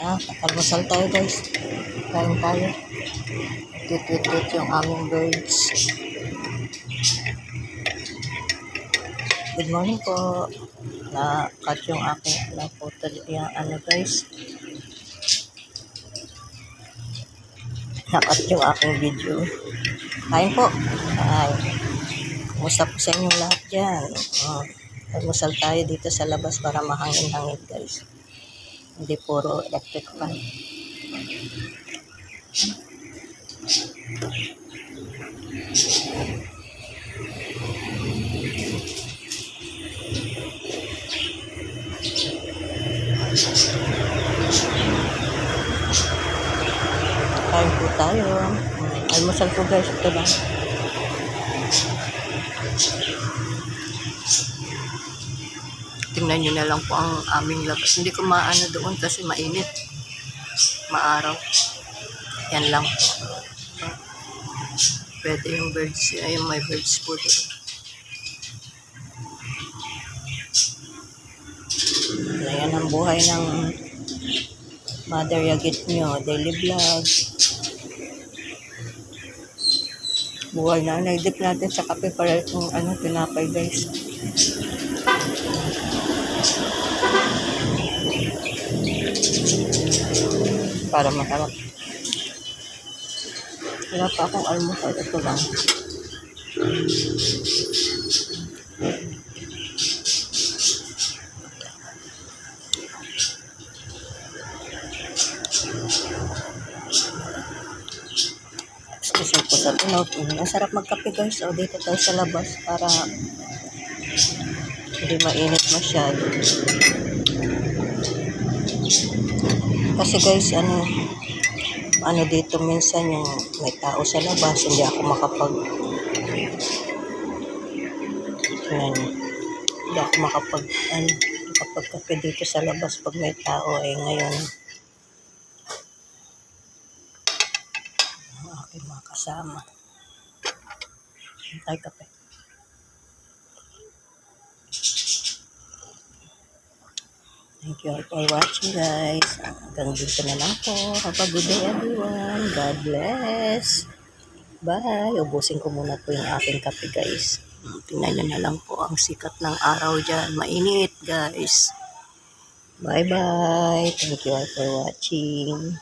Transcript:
Ah, almusal tayo guys. Kain tayo. Tut-tut-tut yung aming birds. Good morning po. Na-cut yung aking na photo yung ano guys. Na-cut yung aking video. Kain po. Kain. Kumusta po sa inyong lahat dyan? Uh, almusal tayo dito sa labas para mahangin-hangin guys. Hindi puro electric fan. Kain po tayo. Almusal po guys. Ito lang. Tingnan nyo na lang po ang aming labas. Hindi ko maano doon kasi mainit. Maaraw. Yan lang. Pwede yung birds. Ayun, may birds po doon. Ayan ang buhay ng Mother Yagit nyo. Daily vlog. Buhay na. Nagdip natin sa kape para itong ano, pinapay guys. Para masarap. Wala pa akong almusal. Ito lang. Excuse me po sa tunog. Ang sarap magkape guys. O dito tayo sa labas para hindi mainit masyado. Kasi guys, ano, ano dito minsan yung may tao sa labas, hindi ako makapag, yan, hindi ako makapag, ano, makapagkape dito sa labas pag may tao, eh ngayon, ang aking mga kasama. Hintay kape. Thank you all for watching guys. Hanggang dito na lang po. Have a good day everyone. God bless. Bye. Ubusin ko muna po yung aking kape guys. Tingnan nyo na lang po ang sikat ng araw dyan. Mainit guys. Bye bye. Thank you all for watching.